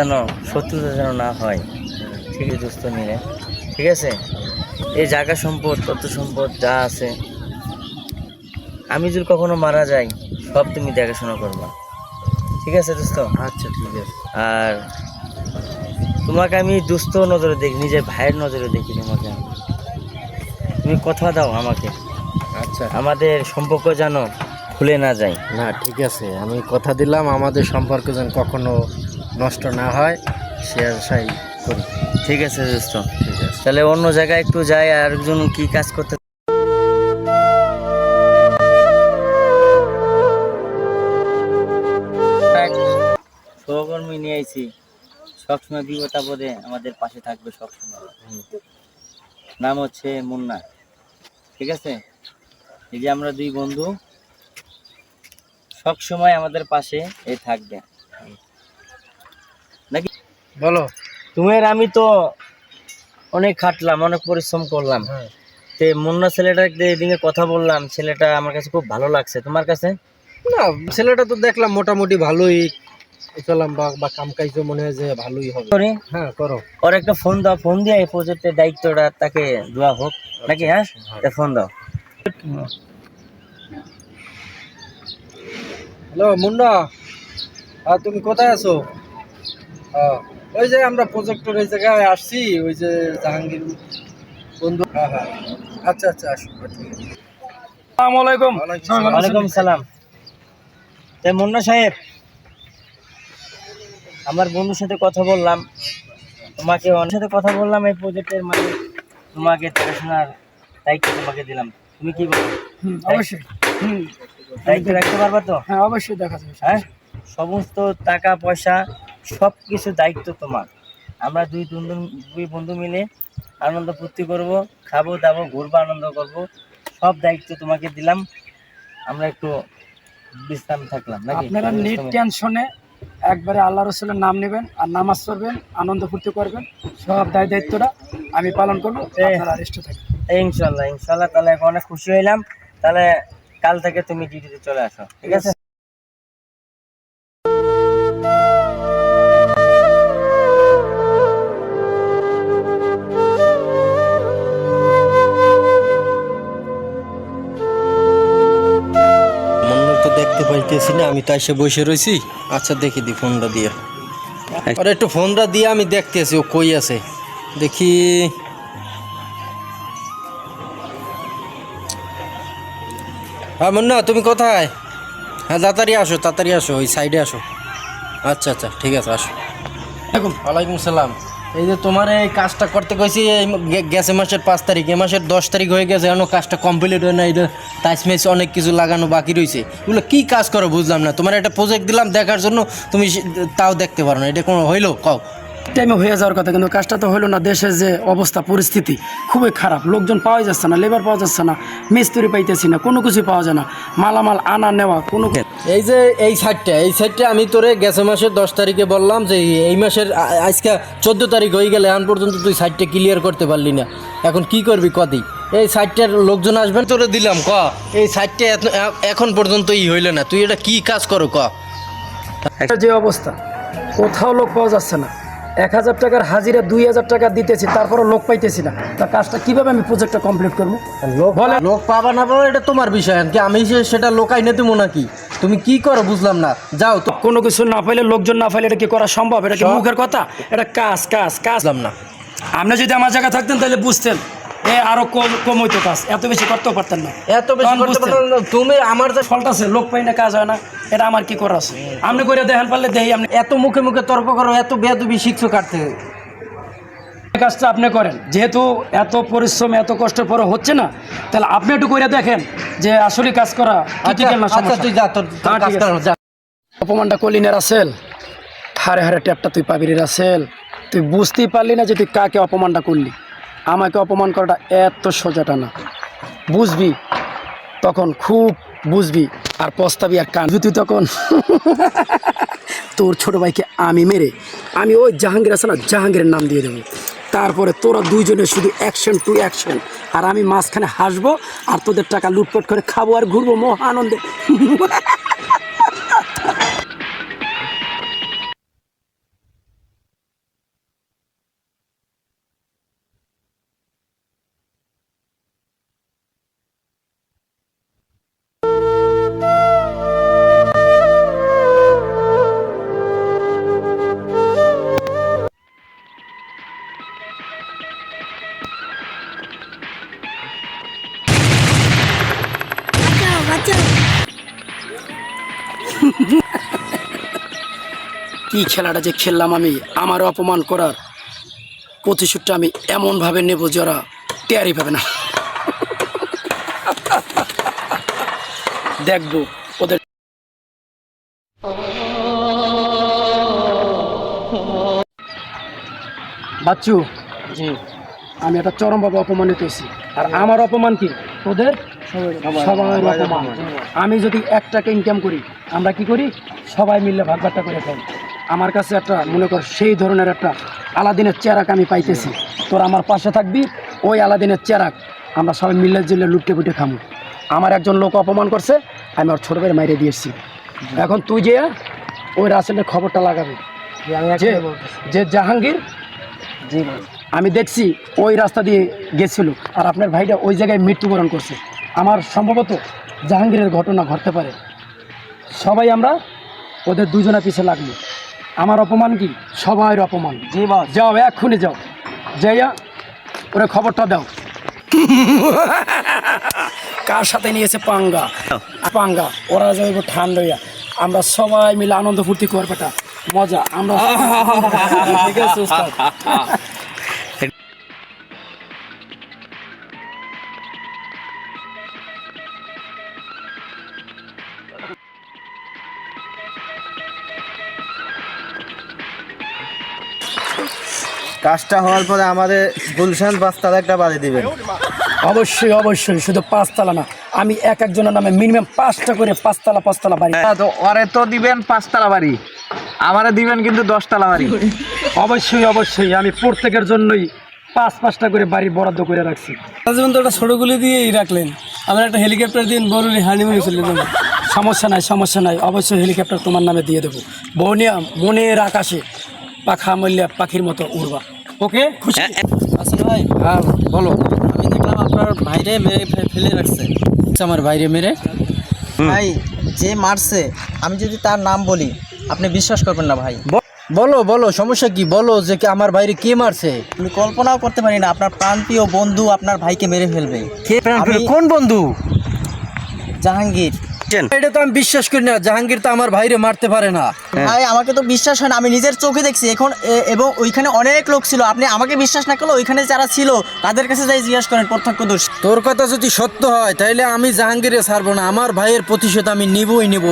যেন শত্রুতা যেন না হয়। ঠিক আছে দোস্ত নিয়ে ঠিক আছে? এই জায়গা সম্পদ তথ্য সম্পদ যা আছে আমি যদি কখনো মারা যাই সব তুমি দেখাশোনা করবা। ঠিক আছে দোস্ত? আচ্ছা ঠিক আছে। আর তোমাকে আমি দুস্থ নজরে দেখি নিজের ভাইয়ের নজরে দেখি তোমাকে তুমি কথা দাও আমাকে। আচ্ছা। আমাদের সম্পর্ক যেন ভুলে না যায়। না ঠিক আছে। আমি কথা দিলাম আমাদের সম্পর্ক যেন কখনো নষ্ট না হয় সে আশাই করি। ঠিক আছে দোস্ত। ঠিক আছে। তাহলে অন্য জায়গায় একটু যাই আর একজন কি কাজ করতে সহকর্মী নিয়ে আইছি। সবসময় বিপদ আপদে আমাদের পাশে থাকবে সবসময়। নাম হচ্ছে মুন্না। ঠিক আছে? এই যে আমরা দুই বন্ধু সব সময় আমাদের পাশে এই থাকবে। বলো। তুমি আর আমি তো অনেক খাটলাম অনেক পরিশ্রম করলাম। হ্যাঁ। তে মুন্না ছেলেটার দিকে কথা বললাম ছেলেটা আমার কাছে খুব ভালো লাগছে। তোমার কাছে? না ছেলেটা তো দেখলাম মোটামুটি ভালোই চলাম বা বা কাম কাজও মনে হয় যে ভালোই হবে। করি? হ্যাঁ করো। ওর একটা ফোন দাও ফোন দিয়ে এই প্রজেক্টের দায়িত্বটা তাকে দেওয়া হোক। নাকি হ্যাঁ? ফোন দাও। হ্যালো মুন্না। তুমি কোথায় আছো? হ্যাঁ, ওই যে আমরা প্রজেক্টর ওই জায়গায় আসছি ওই যে জাহাঙ্গীর বন্ধু। হ্যাঁ হ্যাঁ আচ্ছা আচ্ছা আসো ঠিক আসসালামু আলাইকুম। ওয়ালাইকুম সালাম। তে মুন্না সাহেব আমার বন্ধুর সাথে কথা বললাম। তোমাকে অনেক সাথে কথা বললাম এই প্রজেক্টের মানে তোমাকে দেখাশোনার দায়িত্ব তোমাকে দিলাম। তুমি কি বলো? অবশ্যই। হুম দায়িত্ব রাখতে পারবা তো? হ্যাঁ অবশ্যই দেখা যাবে হ্যাঁ? সমস্ত টাকা পয়সা সব কিছু দায়িত্ব তোমার। আমরা দুই বন্ধু দুই বন্ধু মিলে আনন্দ ফুর্তি করব খাব দাবো ঘুরবো আনন্দ করব। সব দায়িত্ব তোমাকে দিলাম। আমরা একটু বিশ্রাম থাকলাম আপনারা নিট টেনশনে একবারে আল্লাহ রসুলের নাম নেবেন আর নামাজ পড়বেন আনন্দ ফুর্তি করবেন। সব দায় দায়িত্বটা আমি পালন করব ইনশাল্লাহ ইনশাল্লাহ তাহলে অনেক খুশি হইলাম। তাহলে কাল থেকে তুমি ডিউটিতে চলে আসো ঠিক আছে? পাইতেছি না আমি তো এসে বসে রয়েছি আচ্ছা দেখি দি ফোনটা দিয়ে। আর একটু ফোনটা দিয়ে আমি দেখতেছি ও কই আছে? দেখি। হ্যাঁ মুন্না তুমি কোথায়? হ্যাঁ তাড়াতাড়ি আসো তাড়াতাড়ি আসো ওই সাইডে আসো। আচ্ছা আচ্ছা ঠিক আছে আসো। ওয়ালাইকুম সালাম। এই যে তোমার এই কাজটা করতে কইছি, এই গেছে মাসের পাঁচ তারিখ। এ মাসের দশ তারিখ হয়ে গেছে, এখনও কাজটা কমপ্লিট হয় না এটা টাইস মেস অনেক কিছু লাগানো বাকি রয়েছে এগুলো কী কাজ করো বুঝলাম না। তোমার একটা প্রজেক্ট দিলাম, দেখার জন্য তুমি তাও দেখতে পারো না। এটা কোনো হইল? কও। টাইমে হয়ে যাওয়ার কথা কিন্তু কাজটা তো হলো না দেশের যে অবস্থা পরিস্থিতি খুবই খারাপ। লোকজন পাওয়া যাচ্ছে না লেবার পাওয়া যাচ্ছে না মিস্ত্রি পাইতেছি না কোনো কিছু পাওয়া যায় না। মালামাল আনা নেওয়া কোনো এই যে এই সাইডটা এই সাইডটা আমি তোরে গেছে মাসের দশ তারিখে বললাম যে এই মাসের আজকে চোদ্দ তারিখ হয়ে গেলে এখন পর্যন্ত তুই সাইডটা ক্লিয়ার করতে পারলি না। এখন কি করবি কদি এই সাইডটার লোকজন আসবেন তোরে দিলাম ক? এই সাইডটা এখন পর্যন্ত ই হইল না। তুই এটা কি কাজ করো ক? একটা যে অবস্থা কোথাও লোক পাওয়া যাচ্ছে না। এক হাজার টাকার হাজিরা দুই হাজার টাকা দিতেছি তারপরে লোক পাইতেছি না। তা কাজটা কীভাবে আমি প্রজেক্টটা কমপ্লিট করব? লোক বলে- লোক পাবা না পাবা এটা তোমার বিষয় কি আমি সেটা লোকাই নেতে নাকি? তুমি কি করো বুঝলাম না। যাও তো। কোনো কিছু না পাইলে লোকজন না পাইলে এটা কি করা সম্ভব? এটা কি মুখের কথা? এটা কাজ কাজ কাজ। না। আপনি যদি আমার জায়গায় থাকতেন তাহলে বুঝতেন। এ আরও কম কম হইতো কাজ। এত বেশি করতেও পারতেন না। এত বেশি করতে বুঝতেন। না। তুমি আমার যে ফল্ট আছে লোক পাই না কাজ হয় না। এটা আমার কি করা আছে? আপনি করে দেখেন পারলে দেখি আপনি। এত মুখে মুখে তর্ক করো এত বেয়াদবি শিখছো কাটতে কাজটা আপনি করেন। যেহেতু এত পরিশ্রম এত কষ্টের পরে হচ্ছে না তাহলে আপনি একটু করে দেখেন যে আসলে কাজ করা আচ্ছা critical না তুই যা তোর অপমানটা আসেল হারে হারে ট্যাপটা তুই পাবি রাসেল। তুই বুঝতেই পারলি না যে তুই কাকে অপমানটা করলি। আমাকে অপমান করাটা এত সোজাটা না বুঝবি? তখন খুব বুঝবি আর পস্তাবি আর কান। তুই তখন? তোর ছোট ভাইকে আমি মেরে আমি ওই জাহাঙ্গীর আছে না জাহাঙ্গীরের নাম দিয়ে দেবো। তারপরে তোরা দুইজনে শুধু অ্যাকশন টু অ্যাকশন আর আমি মাঝখানে হাসবো আর তোদের টাকা লুটপাট করে খাব আর ঘুরবো। মহা আনন্দে। কি খেলাটা যে খেললাম আমি আমার অপমান করার প্রতিশোধটা আমি এমনভাবে নেব যারা টেয়ারি পাবে না। দেখব ওদের বাচ্চু জি। আমি একটা চরমভাবে অপমানিত হয়েছি। আর আমার অপমান কি? তোদের? সবার অপমান। আমি যদি এক টাকা ইনকাম করি আমরা কি করি? সবাই মিলে ভাগ ভাগটা করে খাই। আমার কাছে একটা মনে কর সেই ধরনের একটা আলাদিনের চেরাক আমি পাইতেছি। তোর আমার পাশে থাকবি ওই আলাদিনের চেরাক আমরা সবাই মিলে জিলে লুটে পুটে খামু। আমার একজন লোক অপমান করছে আমি ওর ছোট ভাইয়ের মাইরে দিয়েছি। এখন তুই যে ওই রাসেলের খবরটা লাগাবি। যে জাহাঙ্গীর আমি দেখছি ওই রাস্তা দিয়ে গেছিল আর আপনার ভাইটা ওই জায়গায় মৃত্যুবরণ করছে। আমার সম্ভবত জাহাঙ্গীরের ঘটনা ঘটতে পারে। সবাই আমরা ওদের দুজনের পিছে লাগল। আমার অপমান কি? সবাই অপমান। জি বাস। যাও এক্ষুনি যাও। যাইয়া ওরে খবরটা দাও। কার সাথে নিয়েছে পাঙ্গা? পাঙ্গা ওরা যাইব ঠান্ডা আমরা সবাই মিলে আনন্দ ফুর্তি করবেটা মজা আমরা কাজটা হওয়ার পরে আমাদের গুলশান বাস্তার একটা বাড়ি দিবেন। অবশ্যই অবশ্যই শুধু পাঁচতলা না। আমি এক একজনের নামে মিনিমাম পাঁচটা করে পাঁচতলা পাঁচতলা বাড়ি। তো ওরে তো দিবেন পাঁচতলা বাড়ি। আমারে দিবেন কিন্তু দশতলা বাড়ি। অবশ্যই অবশ্যই আমি প্রত্যেকের জন্যই পাঁচ পাঁচটা করে বাড়ি বরাদ্দ করে রাখছি। তো একটা ছোটগুলি দিয়েই রাখলেন। আমরা একটা হেলিকপ্টার দিন বরুলি হানিমুনে চলে যাব। সমস্যা নাই সমস্যা নাই। অবশ্যই হেলিকপ্টার তোমার নামে দিয়ে দেবো। বনিয়া মনের আকাশে পাখা মল্যা পাখির মতো উড়বা। ওকে? খুশি? ভাই হ্যাঁ বলো। আমি দেখলাম আপনার ভাইরে মেরে ফেলে রাখছে। আমার ভাইরে মেরে? ভাই যে মারছে আমি যদি তার নাম বলি আপনি বিশ্বাস করবেন না ভাই। বলো বলো সমস্যা কি? বলো যে আমার বাইরে কে মারছে? আমি কল্পনাও করতে পারি না আপনার প্রাণপ্রিয় বন্ধু আপনার ভাইকে মেরে ফেলবে। কে কোন বন্ধু? জাহাঙ্গীর। এটা তো আমি বিশ্বাস করি না জাহাঙ্গীর তো আমার ভাইরে মারতে পারে না। ভাই আমাকে তো বিশ্বাস হয় না আমি নিজের চোখে দেখছি। এখন এবং ওইখানে অনেক লোক ছিল আপনি আমাকে বিশ্বাস না করলে ওইখানে যারা ছিল তাদের কাছে যাই জিজ্ঞাসা করেন প্রত্যক্ষদর্শী। তোর কথা যদি সত্য হয় তাহলে আমি জাহাঙ্গীরে ছাড়বো না আমার ভাইয়ের প্রতিশোধ আমি নিবই নিব।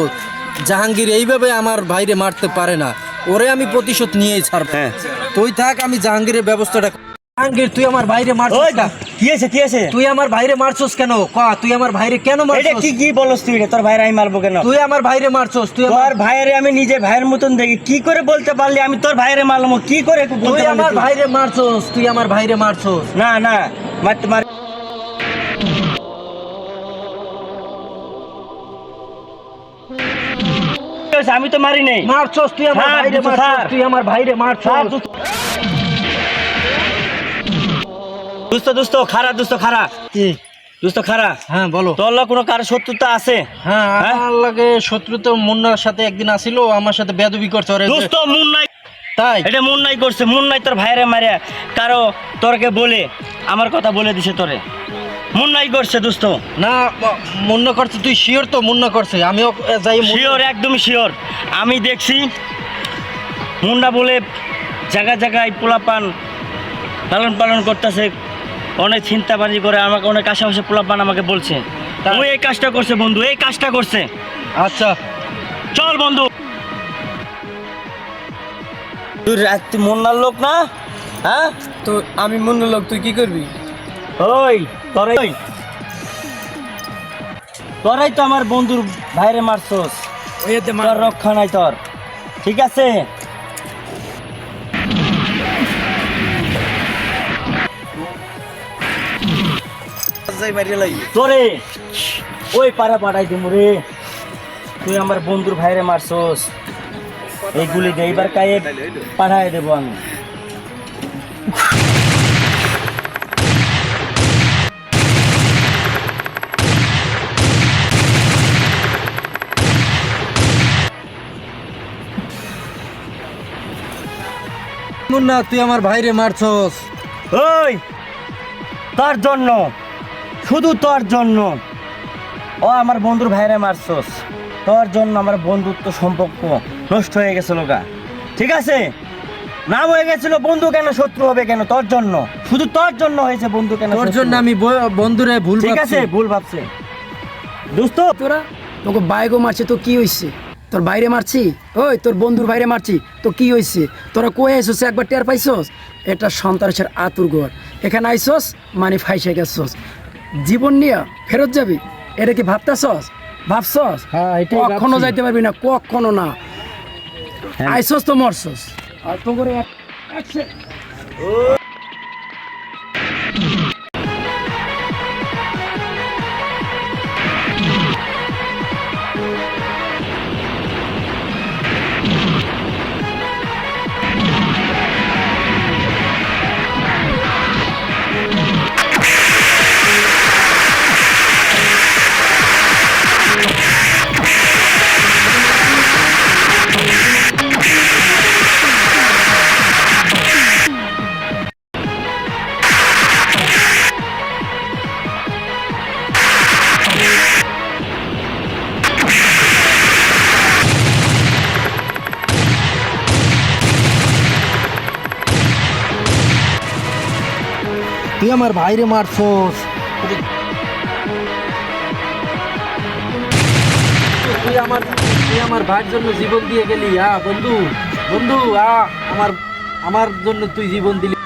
জাহাঙ্গীর এইভাবে আমার ভাইরে মারতে পারে না ওরে আমি প্রতিশোধ নিয়েই ছাড়বো। তুই থাক আমি জাহাঙ্গীরের ব্যবস্থাটা জাহাঙ্গীর তুই আমার ভাইরে মারছিস কি আছে কি আছে তুই আমার ভাইরে মারছস কেন? ক তুই আমার ভাইরে কেন এটা কি কি বলস তুই তোর ভাইয়ের আমি মারবো কেন? তুই আমার ভাইরে মারছস তুই তোর আমার আমি নিজে ভাইয়ের মতন দেখি। কি করে বলতে পারলি? আমি তোর ভাইয়ের মারলাম কি করে তুই আমার ভাইরে মারছস তুই আমার ভাইরে মারছস। না না মারতে মার আমি তো মারি নেই। মারছস তুই আমার ভাইরে মারছস তুই আমার ভাইরে মারছস। দোস্ত দোস্ত খারা দোস্ত খারা। কি? দোস্ত খারা। হ্যাঁ বলো। তোর লগে কোনো কারও শত্রুতা আছে? হ্যাঁ হ্যাঁ? আমার লাগে শত্রু তো মুন্নার সাথে একদিন আসিল আমার সাথে বেদবি করছে ওরে দোস্ত মুন নাই তাই? এটা মুন নাই করছে মুন নাই তোর ভাইরে মারে কারও তোরকে বলে আমার কথা বলে দিছে তোরে। মুন্নাই করছে দোস্ত। না মুন্না করছে তুই শিওর তো মুন্না করছে? আমিও যাই শিওর একদম শিওর আমি দেখছি মুন্ডা বলে জায়গা জায়গায় পোলাপান লালন পালন করতেছে। অনেক চিন্তাবাজি করে আমাকে অনেক আশেপাশে পোলাপান আমাকে বলছে? ওই এই কাজটা করছে বন্ধু এই কাজটা করছে। আচ্ছা। চল বন্ধু। তুই রাত তুই মুন্নার লোক না? হ্যাঁ? তো আমি মনে লোক তুই কি করবি? ওই তোরাই তোরাই তো আমার বন্ধুর ভাইরে মারছস। তোর রক্ষা নাই তোর। ঠিক আছে? তোরে ওই পাড়া পাড়াই দিমু রে। তুই আমার বন্ধুর ভাইরে মারছস। এই গুলি এইবার কায়ে পাঠায় দেবো আমি। মুন্না তুই আমার ভাইরে মারছস। ওই তার জন্য। শুধু তোর জন্য। ও আমার বন্ধুর ভাইরে মারছস। তোর জন্য আমার বন্ধুত্ব সম্পর্ক নষ্ট হয়ে গেছিল গা। ঠিক আছে? নাম হয়ে গেছিল বন্ধু কেন শত্রু হবে কেন? তোর জন্য। শুধু তোর জন্য হয়েছে বন্ধু কেন তোর জন্য আমি বন্ধুরে ভুল ঠিক আছে? ভুল ভাবছে। দোস্ত। তোরা তোকে বাইকও মারছে তো কি হয়েছে তোর বাইরে মারছি? ওই তোর বন্ধুর বাইরে মারছি তো কি হয়েছে তোরা কয়ে আইসস? একবার টের পাইছস? এটা সন্ত্রাসের আতুর ঘর। এখানে আইসস মানে ফাইসে গেছস। জীবন নিয়ে ফেরত যাবি? এটা কি ভাবতাছস? ভাবছস? ভাব সস কখনো। যাইতে পারবি না কখনো না। হ্যাঁ। আইসস তো মরছস। আর তো করে তুই আমার ভাইরে মারছোস। তুই আমার তুই আমার ভাইয়ের জন্য জীবন দিয়ে গেলি, আ, বন্ধু। বন্ধু, আ, আমার আমার জন্য তুই জীবন দিলি।